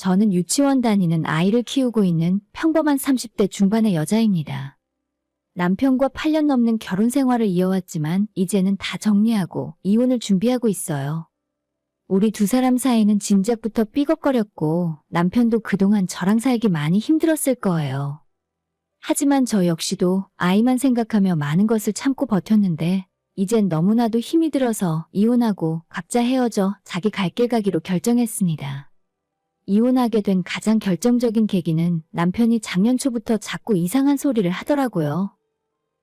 저는 유치원 다니는 아이를 키우고 있는 평범한 30대 중반의 여자입니다. 남편과 8년 넘는 결혼 생활을 이어왔지만 이제는 다 정리하고 이혼을 준비하고 있어요. 우리 두 사람 사이는 진작부터 삐걱거렸고 남편도 그동안 저랑 살기 많이 힘들었을 거예요. 하지만 저 역시도 아이만 생각하며 많은 것을 참고 버텼는데 이젠 너무나도 힘이 들어서 이혼하고 각자 헤어져 자기 갈 길 가기로 결정했습니다. 이혼하게 된 가장 결정적인 계기는 남편이 작년 초부터 자꾸 이상한 소리를 하더라고요.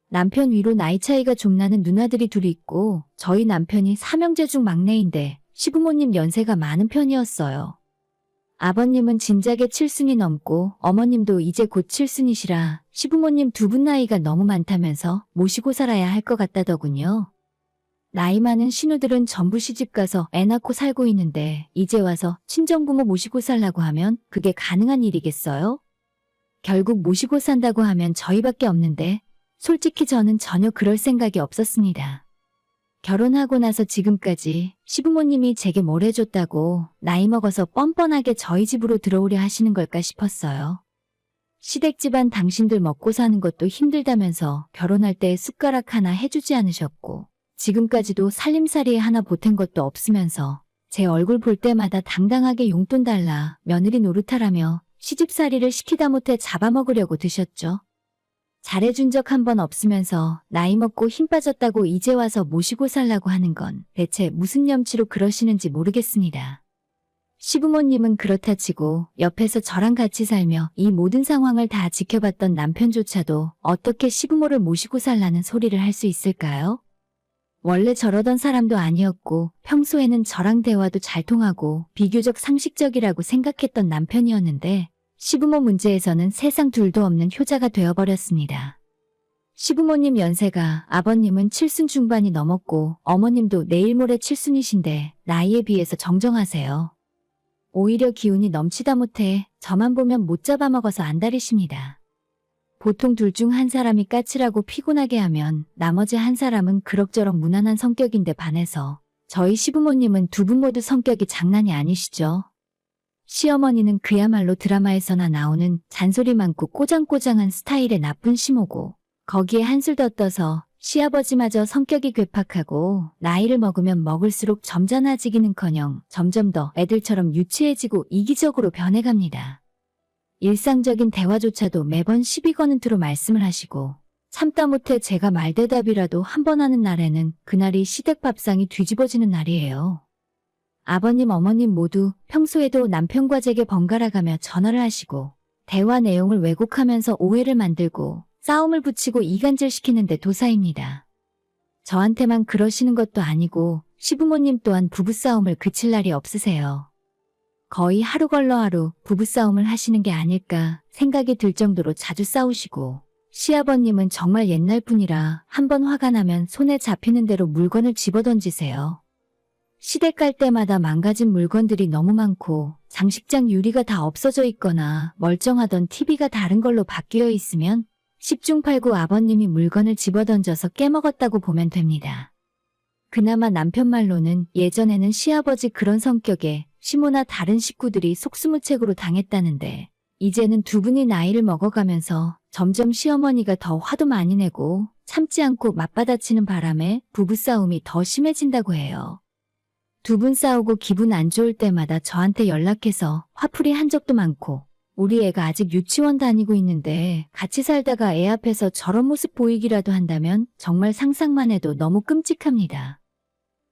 남편 위로 나이 차이가 좀 나는 누나들이 둘이 있고 저희 남편이 삼형제 중 막내인데 시부모님 연세가 많은 편이었어요. 아버님은 진작에 칠순이 넘고 어머님도 이제 곧 칠순이시라 시부모님 두 분 나이가 너무 많다면서 모시고 살아야 할 것 같다더군요. 나이 많은 신우들은 전부 시집가서 애 낳고 살고 있는데 이제 와서 친정부모 모시고 살라고 하면 그게 가능한 일이겠어요? 결국 모시고 산다고 하면 저희밖에 없는데 솔직히 저는 전혀 그럴 생각이 없었습니다. 결혼하고 나서 지금까지 시부모님이 제게 뭘 해줬다고 나이 먹어서 뻔뻔하게 저희 집으로 들어오려 하시는 걸까 싶었어요. 시댁 집안 당신들 먹고 사는 것도 힘들다면서 결혼할 때 숟가락 하나 해주지 않으셨고 지금까지도 살림살이에 하나 보탠 것도 없으면서 제 얼굴 볼 때마다 당당하게 용돈 달라 며느리 노릇하라며 시집살이를 시키다 못해 잡아먹으려고 드셨죠. 잘해준 적 한 번 없으면서 나이 먹고 힘 빠졌다고 이제 와서 모시고 살라고 하는 건 대체 무슨 염치로 그러시는지 모르겠습니다. 시부모님은 그렇다 치고 옆에서 저랑 같이 살며 이 모든 상황을 다 지켜봤던 남편조차도 어떻게 시부모를 모시고 살라는 소리를 할 수 있을까요? 원래 저러던 사람도 아니었고 평소에는 저랑 대화도 잘 통하고 비교적 상식적이라고 생각했던 남편이었는데 시부모 문제에서는 세상 둘도 없는 효자가 되어버렸습니다. 시부모님 연세가 아버님은 칠순 중반이 넘었고 어머님도 내일 모레 칠순이신데 나이에 비해서 정정하세요. 오히려 기운이 넘치다 못해 저만 보면 못 잡아먹어서 안달이십니다. 보통 둘 중 한 사람이 까칠하고 피곤하게 하면 나머지 한 사람은 그럭저럭 무난한 성격인데 반해서 저희 시부모님은 두 분 모두 성격이 장난이 아니시죠. 시어머니는 그야말로 드라마에서나 나오는 잔소리 많고 꼬장꼬장한 스타일의 나쁜 시모고 거기에 한술 더 떠서 시아버지마저 성격이 괴팍하고 나이를 먹으면 먹을수록 점잖아지기는커녕 점점 더 애들처럼 유치해지고 이기적으로 변해갑니다. 일상적인 대화조차도 매번 시비 거는 투로 말씀을 하시고 참다 못해 제가 말대답이라도 한 번 하는 날에는 그날이 시댁 밥상이 뒤집어지는 날이에요. 아버님, 어머님 모두 평소에도 남편과 제게 번갈아가며 전화를 하시고 대화 내용을 왜곡하면서 오해를 만들고 싸움을 붙이고 이간질 시키는데 도사입니다. 저한테만 그러시는 것도 아니고 시부모님 또한 부부싸움을 그칠 날이 없으세요. 거의 하루 걸러 하루 부부싸움을 하시는 게 아닐까 생각이 들 정도로 자주 싸우시고 시아버님은 정말 옛날 분이라 한번 화가 나면 손에 잡히는 대로 물건을 집어던지세요. 시댁 갈 때마다 망가진 물건들이 너무 많고 장식장 유리가 다 없어져 있거나 멀쩡하던 TV가 다른 걸로 바뀌어 있으면 10중 8구 아버님이 물건을 집어던져서 깨먹었다고 보면 됩니다. 그나마 남편 말로는 예전에는 시아버지 그런 성격에 시모나 다른 식구들이 속수무책으로 당했다는데 이제는 두 분이 나이를 먹어가면서 점점 시어머니가 더 화도 많이 내고 참지 않고 맞받아치는 바람에 부부싸움이 더 심해진다고 해요. 두 분 싸우고 기분 안 좋을 때마다 저한테 연락해서 화풀이 한 적도 많고 우리 애가 아직 유치원 다니고 있는데 같이 살다가 애 앞에서 저런 모습 보이기라도 한다면 정말 상상만 해도 너무 끔찍합니다.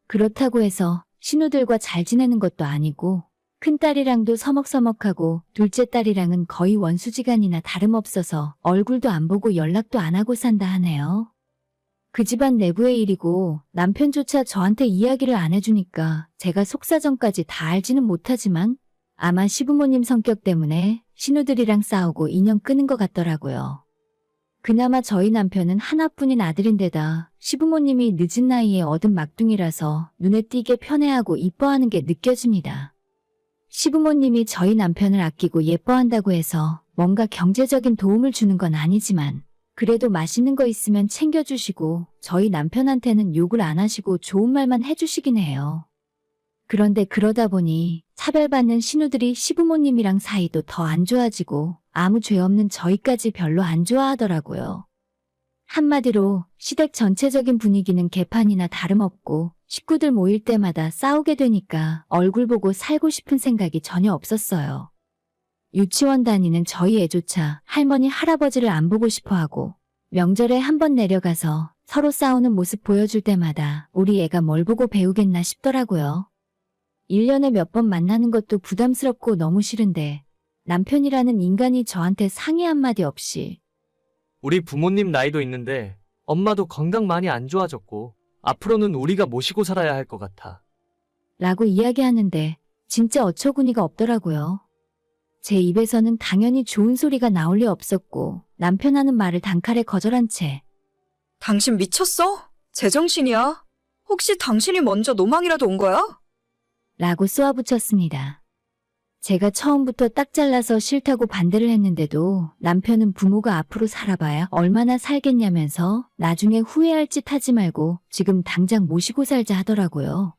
그렇다고 해서 신우들과 잘 지내는 것도 아니고 큰딸이랑도 서먹서먹하고 둘째 딸이랑은 거의 원수지간이나 다름없어서 얼굴도 안 보고 연락도 안 하고 산다 하네요. 그 집안 내부의 일이고 남편조차 저한테 이야기를 안 해주니까 제가 속사정까지 다 알지는 못하지만 아마 시부모님 성격 때문에 신우들이랑 싸우고 인연 끄는 것 같더라고요. 그나마 저희 남편은 하나뿐인 아들인데다 시부모님이 늦은 나이에 얻은 막둥이라서 눈에 띄게 편애하고 이뻐하는 게 느껴집니다. 시부모님이 저희 남편을 아끼고 예뻐한다고 해서 뭔가 경제적인 도움을 주는 건 아니지만 그래도 맛있는 거 있으면 챙겨주시고 저희 남편한테는 욕을 안 하시고 좋은 말만 해주시긴 해요. 그런데 그러다 보니 차별받는 신우들이 시부모님이랑 사이도 더 안 좋아지고 아무 죄 없는 저희까지 별로 안 좋아하더라고요. 한마디로 시댁 전체적인 분위기는 개판이나 다름없고 식구들 모일 때마다 싸우게 되니까 얼굴 보고 살고 싶은 생각이 전혀 없었어요. 유치원 다니는 저희 애조차 할머니 할아버지를 안 보고 싶어 하고 명절에 한 번 내려가서 서로 싸우는 모습 보여줄 때마다 우리 애가 뭘 보고 배우겠나 싶더라고요. 1년에 몇 번 만나는 것도 부담스럽고 너무 싫은데 남편이라는 인간이 저한테 상의 한마디 없이 우리 부모님 나이도 있는데 엄마도 건강 많이 안 좋아졌고 앞으로는 우리가 모시고 살아야 할 것 같아. 라고 이야기하는데 진짜 어처구니가 없더라고요. 제 입에서는 당연히 좋은 소리가 나올 리 없었고 남편 하는 말을 단칼에 거절한 채 당신 미쳤어? 제정신이야? 혹시 당신이 먼저 노망이라도 온 거야? 라고 쏘아붙였습니다. 제가 처음부터 딱 잘라서 싫다고 반대를 했는데도 남편은 부모가 앞으로 살아봐야 얼마나 살겠냐면서 나중에 후회할 짓 하지 말고 지금 당장 모시고 살자 하더라고요.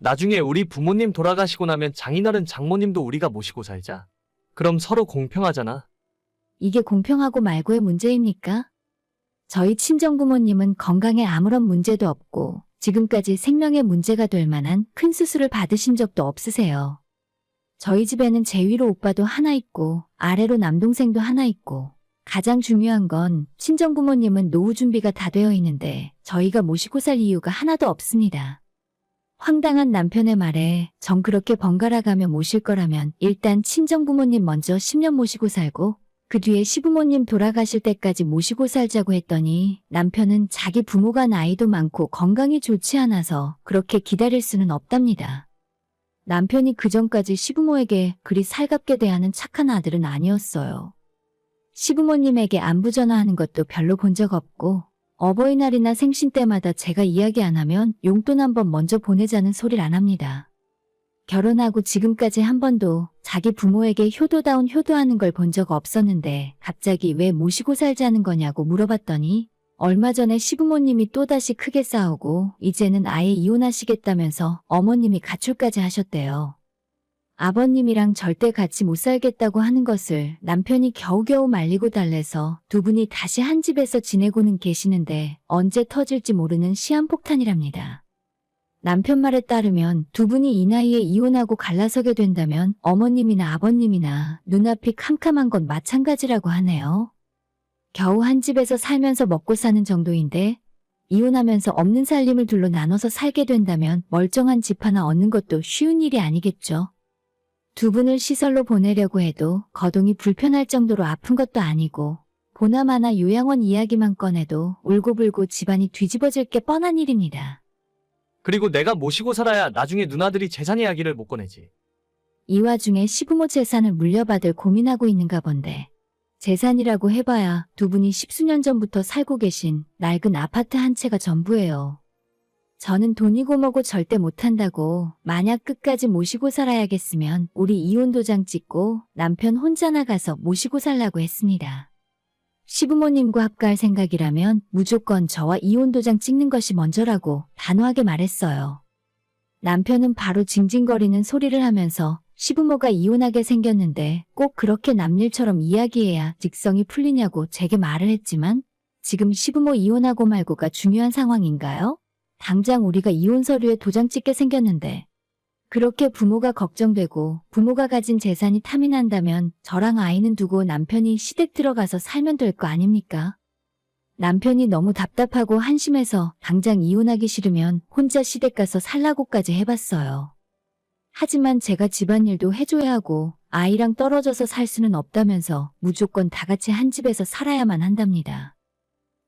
나중에 우리 부모님 돌아가시고 나면 장인어른 장모님도 우리가 모시고 살자. 그럼 서로 공평하잖아. 이게 공평하고 말고의 문제입니까? 저희 친정부모님은 건강에 아무런 문제도 없고 지금까지 생명에 문제가 될 만한 큰 수술을 받으신 적도 없으세요. 저희 집에는 제 위로 오빠도 하나 있고 아래로 남동생도 하나 있고 가장 중요한 건 친정부모님은 노후 준비가 다 되어 있는데 저희가 모시고 살 이유가 하나도 없습니다. 황당한 남편의 말에 전 그렇게 번갈아 가며 모실 거라면 일단 친정부모님 먼저 10년 모시고 살고 그 뒤에 시부모님 돌아가실 때까지 모시고 살자고 했더니 남편은 자기 부모가 나이도 많고 건강이 좋지 않아서 그렇게 기다릴 수는 없답니다. 남편이 그전까지 시부모에게 그리 살갑게 대하는 착한 아들은 아니었어요. 시부모님에게 안부 전화하는 것도 별로 본 적 없고 어버이날이나 생신 때마다 제가 이야기 안 하면 용돈 한 번 먼저 보내자는 소리를 안 합니다. 결혼하고 지금까지 한 번도 자기 부모에게 효도다운 효도하는 걸 본 적 없었는데 갑자기 왜 모시고 살자는 거냐고 물어봤더니 얼마 전에 시부모님이 또다시 크게 싸우고 이제는 아예 이혼하시겠다면서 어머님이 가출까지 하셨대요. 아버님이랑 절대 같이 못 살겠다고 하는 것을 남편이 겨우겨우 말리고 달래서 두 분이 다시 한 집에서 지내고는 계시는데 언제 터질지 모르는 시한폭탄이랍니다. 남편 말에 따르면 두 분이 이 나이에 이혼하고 갈라서게 된다면 어머님이나 아버님이나 눈앞이 캄캄한 건 마찬가지라고 하네요. 겨우 한 집에서 살면서 먹고 사는 정도인데 이혼하면서 없는 살림을 둘로 나눠서 살게 된다면 멀쩡한 집 하나 얻는 것도 쉬운 일이 아니겠죠. 두 분을 시설로 보내려고 해도 거동이 불편할 정도로 아픈 것도 아니고 보나마나 요양원 이야기만 꺼내도 울고불고 집안이 뒤집어질 게 뻔한 일입니다. 그리고 내가 모시고 살아야 나중에 누나들이 재산 이야기를 못 꺼내지. 이 와중에 시부모 재산을 물려받을 고민하고 있는가 본데 재산이라고 해봐야 두 분이 십수년 전부터 살고 계신 낡은 아파트 한 채가 전부예요. 저는 돈이고 뭐고 절대 못한다고 만약 끝까지 모시고 살아야겠으면 우리 이혼 도장 찍고 남편 혼자 나가서 모시고 살라고 했습니다. 시부모님과 합가할 생각이라면 무조건 저와 이혼 도장 찍는 것이 먼저라고 단호하게 말했어요. 남편은 바로 징징거리는 소리를 하면서 시부모가 이혼하게 생겼는데 꼭 그렇게 남일처럼 이야기해야 직성이 풀리냐고 제게 말을 했지만 지금 시부모 이혼하고 말고가 중요한 상황인가요? 당장 우리가 이혼 서류에 도장 찍게 생겼는데 그렇게 부모가 걱정되고 부모가 가진 재산이 탐이 난다면 저랑 아이는 두고 남편이 시댁 들어가서 살면 될 거 아닙니까? 남편이 너무 답답하고 한심해서 당장 이혼하기 싫으면 혼자 시댁 가서 살라고까지 해봤어요. 하지만 제가 집안일도 해줘야 하고 아이랑 떨어져서 살 수는 없다면서 무조건 다 같이 한 집에서 살아야만 한답니다.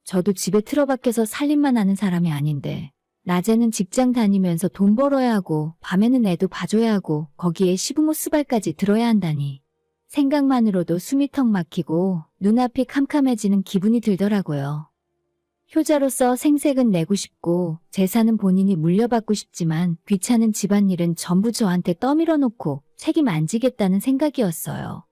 저도 집에 틀어박혀서 살림만 하는 사람이 아닌데 낮에는 직장 다니면서 돈 벌어야 하고 밤에는 애도 봐줘야 하고 거기에 시부모 수발까지 들어야 한다니 생각만으로도 숨이 턱 막히고 눈앞이 캄캄해지는 기분이 들더라고요. 효자로서 생색은 내고 싶고 재산은 본인이 물려받고 싶지만 귀찮은 집안일은 전부 저한테 떠밀어 놓고 책임 안 지겠다는 생각이었어요.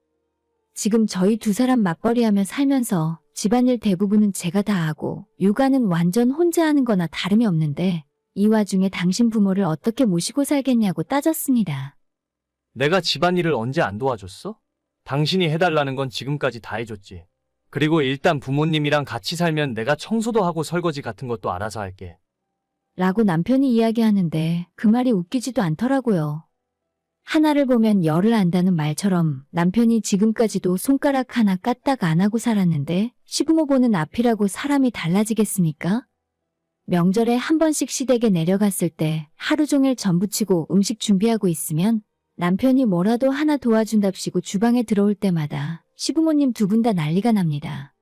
지금 저희 두 사람 맞벌이하며 살면서 집안일 대부분은 제가 다 하고 육아는 완전 혼자 하는 거나 다름이 없는데 이 와중에 당신 부모를 어떻게 모시고 살겠냐고 따졌습니다. 내가 집안일을 언제 안 도와줬어? 당신이 해달라는 건 지금까지 다 해줬지. 그리고 일단 부모님이랑 같이 살면 내가 청소도 하고 설거지 같은 것도 알아서 할게. 라고 남편이 이야기하는데 그 말이 웃기지도 않더라고요. 하나를 보면 열을 안다는 말처럼 남편이 지금까지도 손가락 하나 까딱 안 하고 살았는데 시부모 보는 앞이라고 사람이 달라지겠습니까? 명절에 한 번씩 시댁에 내려갔을 때 하루 종일 전부치고 음식 준비하고 있으면 남편이 뭐라도 하나 도와준답시고 주방에 들어올 때마다 시부모님 두 분 다 난리가 납니다.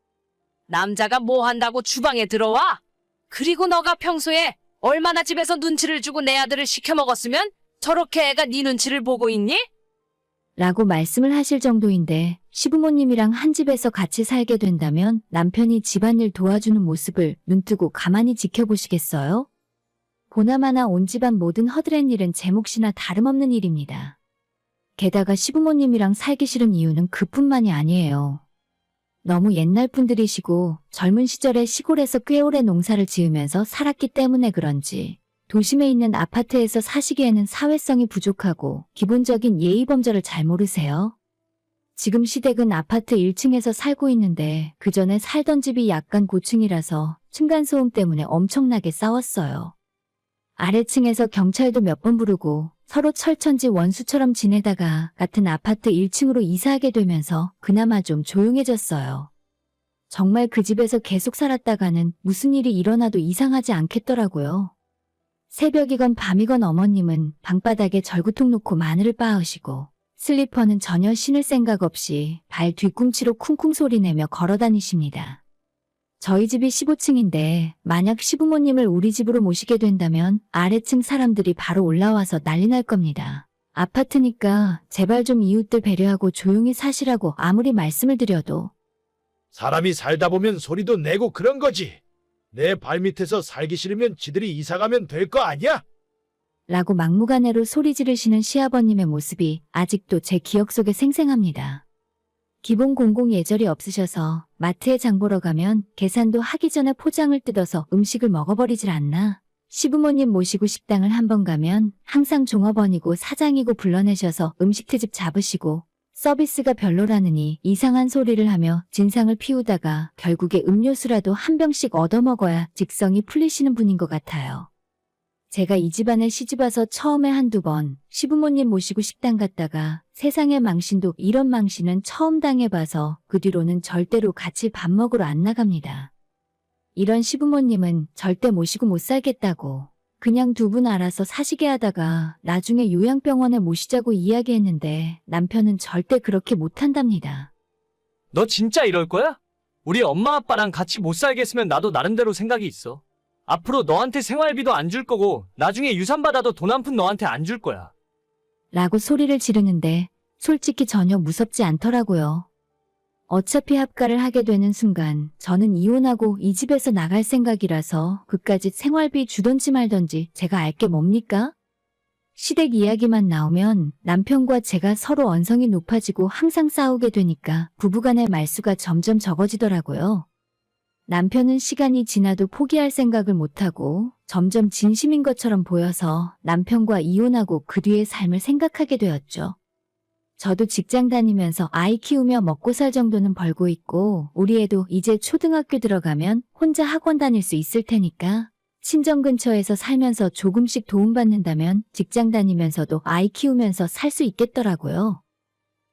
남자가 뭐 한다고 주방에 들어와? 그리고 너가 평소에 얼마나 집에서 눈치를 주고 내 아들을 시켜 먹었으면 저렇게 애가 네 눈치를 보고 있니? 라고 말씀을 하실 정도인데 시부모님이랑 한 집에서 같이 살게 된다면 남편이 집안일 도와주는 모습을 눈뜨고 가만히 지켜보시겠어요? 보나마나 온 집안 모든 허드렛 일은 제 몫이나 다름없는 일입니다. 게다가 시부모님이랑 살기 싫은 이유는 그뿐만이 아니에요. 너무 옛날 분들이시고 젊은 시절에 시골에서 꽤 오래 농사를 지으면서 살았기 때문에 그런지 도심에 있는 아파트에서 사시기에는 사회성이 부족하고 기본적인 예의 범절을 잘 모르세요. 지금 시댁은 아파트 1층에서 살고 있는데 그 전에 살던 집이 약간 고층이라서 층간소음 때문에 엄청나게 싸웠어요. 아래층에서 경찰도 몇 번 부르고 서로 철천지 원수처럼 지내다가 같은 아파트 1층으로 이사하게 되면서 그나마 좀 조용해졌어요. 정말 그 집에서 계속 살았다가는 무슨 일이 일어나도 이상하지 않겠더라고요. 새벽이건 밤이건 어머님은 방바닥에 절구통 놓고 마늘을 빻으시고 슬리퍼는 전혀 신을 생각 없이 발 뒤꿈치로 쿵쿵 소리내며 걸어 다니십니다. 저희 집이 15층인데 만약 시부모님을 우리 집으로 모시게 된다면 아래층 사람들이 바로 올라와서 난리 날 겁니다. 아파트니까 제발 좀 이웃들 배려하고 조용히 사시라고 아무리 말씀을 드려도 사람이 살다 보면 소리도 내고 그런 거지. 내 발밑에서 살기 싫으면 지들이 이사가면 될 거 아니야? 라고 막무가내로 소리 지르시는 시아버님의 모습이 아직도 제 기억 속에 생생합니다. 기본 공공 예절이 없으셔서 마트에 장 보러 가면 계산도 하기 전에 포장을 뜯어서 음식을 먹어버리질 않나. 시부모님 모시고 식당을 한번 가면 항상 종업원이고 사장이고 불러내셔서 음식 트집 잡으시고 서비스가 별로라느니 이상한 소리를 하며 진상을 피우다가 결국에 음료수라도 한 병씩 얻어먹어야 직성이 풀리시는 분인 것 같아요. 제가 이 집안에 시집와서 처음에 한두 번 시부모님 모시고 식당 갔다가 세상의 망신도 이런 망신은 처음 당해봐서 그 뒤로는 절대로 같이 밥 먹으러 안 나갑니다. 이런 시부모님은 절대 모시고 못 살겠다고 그냥 두 분 알아서 사시게 하다가 나중에 요양병원에 모시자고 이야기했는데 남편은 절대 그렇게 못한답니다. 너 진짜 이럴 거야? 우리 엄마 아빠랑 같이 못 살겠으면 나도 나름대로 생각이 있어. 앞으로 너한테 생활비도 안 줄 거고 나중에 유산 받아도 돈 한 푼 너한테 안 줄 거야. 라고 소리를 지르는데 솔직히 전혀 무섭지 않더라고요. 어차피 합가를 하게 되는 순간 저는 이혼하고 이 집에서 나갈 생각이라서 그까짓 생활비 주던지 말던지 제가 알게 뭡니까? 시댁 이야기만 나오면 남편과 제가 서로 언성이 높아지고 항상 싸우게 되니까 부부간의 말수가 점점 적어지더라고요. 남편은 시간이 지나도 포기할 생각을 못하고 점점 진심인 것처럼 보여서 남편과 이혼하고 그 뒤의 삶을 생각하게 되었죠. 저도 직장 다니면서 아이 키우며 먹고 살 정도는 벌고 있고 우리 애도 이제 초등학교 들어가면 혼자 학원 다닐 수 있을 테니까 친정 근처에서 살면서 조금씩 도움받는다면 직장 다니면서도 아이 키우면서 살 수 있겠더라고요.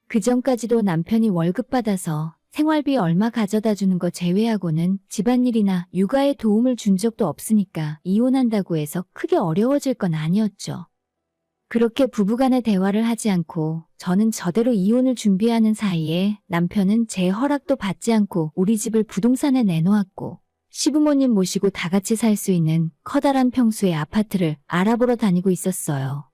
그 전까지도 남편이 월급 받아서 생활비 얼마 가져다 주는 거 제외하고는 집안일이나 육아에 도움을 준 적도 없으니까 이혼한다고 해서 크게 어려워질 건 아니었죠. 그렇게 부부간의 대화를 하지 않고 저는 저대로 이혼을 준비하는 사이에 남편은 제 허락도 받지 않고 우리 집을 부동산에 내놓았고 시부모님 모시고 다 같이 살 수 있는 커다란 평수의 아파트를 알아보러 다니고 있었어요.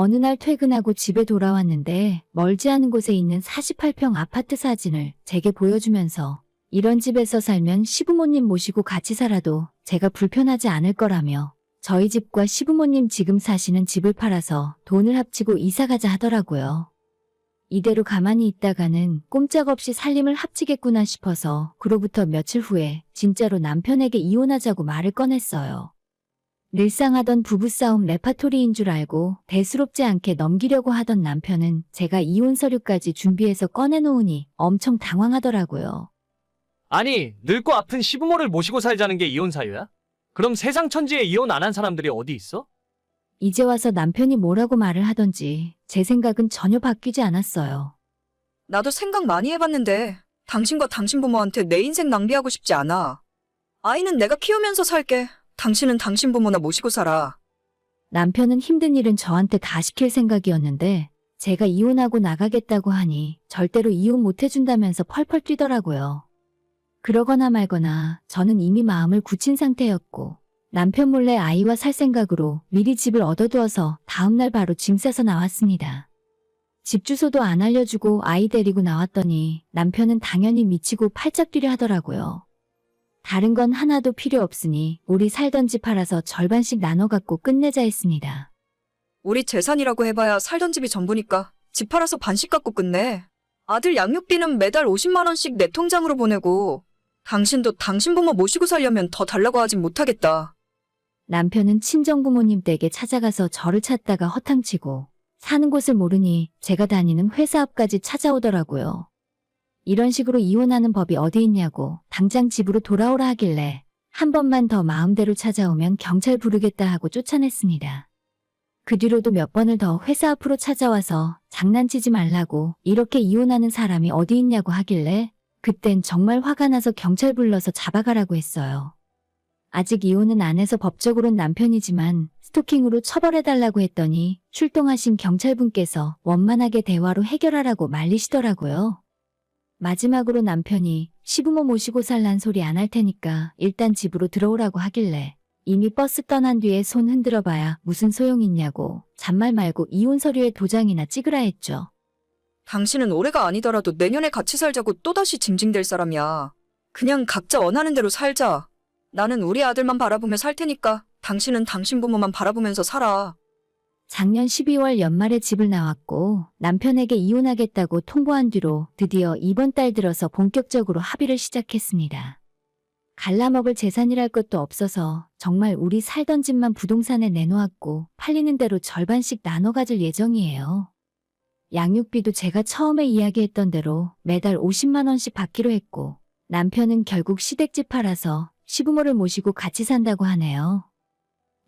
어느 날 퇴근하고 집에 돌아왔는데 멀지 않은 곳에 있는 48평 아파트 사진을 제게 보여주면서 이런 집에서 살면 시부모님 모시고 같이 살아도 제가 불편하지 않을 거라며 저희 집과 시부모님 지금 사시는 집을 팔아서 돈을 합치고 이사가자 하더라고요. 이대로 가만히 있다가는 꼼짝없이 살림을 합치겠구나 싶어서 그로부터 며칠 후에 진짜로 남편에게 이혼하자고 말을 꺼냈어요. 늘상 하던 부부싸움 레파토리인 줄 알고 대수롭지 않게 넘기려고 하던 남편은 제가 이혼 서류까지 준비해서 꺼내놓으니 엄청 당황하더라고요. 아니, 늙고 아픈 시부모를 모시고 살자는 게 이혼 사유야? 그럼 세상 천지에 이혼 안 한 사람들이 어디 있어? 이제 와서 남편이 뭐라고 말을 하던지 제 생각은 전혀 바뀌지 않았어요. 나도 생각 많이 해봤는데 당신과 당신 부모한테 내 인생 낭비하고 싶지 않아. 아이는 내가 키우면서 살게. 당신은 당신 부모나 모시고 살아. 남편은 힘든 일은 저한테 다 시킬 생각이었는데 제가 이혼하고 나가겠다고 하니 절대로 이혼 못 해준다면서 펄펄 뛰더라고요. 그러거나 말거나 저는 이미 마음을 굳힌 상태였고 남편 몰래 아이와 살 생각으로 미리 집을 얻어두어서 다음날 바로 짐 싸서 나왔습니다. 집 주소도 안 알려주고 아이 데리고 나왔더니 남편은 당연히 미치고 팔짝 뛰려 하더라고요. 다른 건 하나도 필요 없으니 우리 살던 집 팔아서 절반씩 나눠 갖고 끝내자 했습니다. 우리 재산이라고 해봐야 살던 집이 전부니까 집 팔아서 반씩 갖고 끝내. 아들 양육비는 매달 50만 원씩 내 통장으로 보내고 당신도 당신 부모 모시고 살려면 더 달라고 하진 못하겠다. 남편은 친정 부모님 댁에 찾아가서 저를 찾다가 허탕치고 사는 곳을 모르니 제가 다니는 회사 앞까지 찾아오더라고요. 이런 식으로 이혼하는 법이 어디 있냐고 당장 집으로 돌아오라 하길래 한 번만 더 마음대로 찾아오면 경찰 부르겠다 하고 쫓아냈습니다. 그 뒤로도 몇 번을 더 회사 앞으로 찾아와서 장난치지 말라고 이렇게 이혼하는 사람이 어디 있냐고 하길래 그땐 정말 화가 나서 경찰 불러서 잡아가라고 했어요. 아직 이혼은 안 해서 법적으론 남편이지만 스토킹으로 처벌해달라고 했더니 출동하신 경찰분께서 원만하게 대화로 해결하라고 말리시더라고요. 마지막으로 남편이 시부모 모시고 살란 소리 안 할 테니까 일단 집으로 들어오라고 하길래 이미 버스 떠난 뒤에 손 흔들어 봐야 무슨 소용 있냐고 잔말 말고 이혼 서류에 도장이나 찍으라 했죠. 당신은 올해가 아니더라도 내년에 같이 살자고 또다시 징징댈 사람이야. 그냥 각자 원하는 대로 살자. 나는 우리 아들만 바라보며 살 테니까 당신은 당신 부모만 바라보면서 살아. 작년 12월 연말에 집을 나왔고 남편에게 이혼하겠다고 통보한 뒤로 드디어 이번 달 들어서 본격적으로 합의를 시작했습니다. 갈라먹을 재산이랄 것도 없어서 정말 우리 살던 집만 부동산에 내놓았고 팔리는 대로 절반씩 나눠 가질 예정이에요. 양육비도 제가 처음에 이야기했던 대로 매달 50만 원씩 받기로 했고 남편은 결국 시댁집 팔아서 시부모를 모시고 같이 산다고 하네요.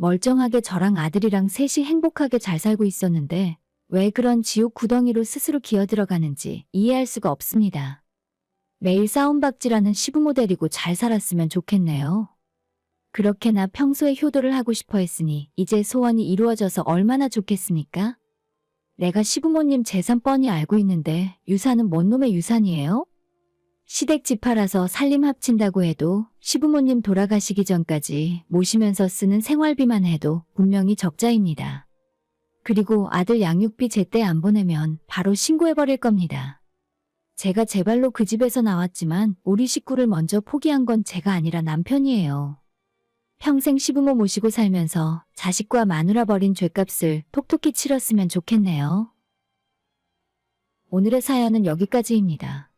멀쩡하게 저랑 아들이랑 셋이 행복하게 잘 살고 있었는데 왜 그런 지옥 구덩이로 스스로 기어들어가는지 이해할 수가 없습니다. 매일 싸움박질하는 시부모 데리고 잘 살았으면 좋겠네요. 그렇게나 평소에 효도를 하고 싶어 했으니 이제 소원이 이루어져서 얼마나 좋겠습니까? 내가 시부모님 재산 뻔히 알고 있는데 유산은 뭔 놈의 유산이에요? 시댁 집 팔아서 살림 합친다고 해도 시부모님 돌아가시기 전까지 모시면서 쓰는 생활비만 해도 분명히 적자입니다. 그리고 아들 양육비 제때 안 보내면 바로 신고해버릴 겁니다. 제가 제 발로 그 집에서 나왔지만 우리 식구를 먼저 포기한 건 제가 아니라 남편이에요. 평생 시부모 모시고 살면서 자식과 마누라 버린 죄값을 톡톡히 치렀으면 좋겠네요. 오늘의 사연은 여기까지입니다.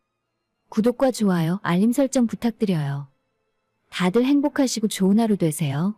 구독과 좋아요, 알림 설정 부탁드려요. 다들 행복하시고 좋은 하루 되세요.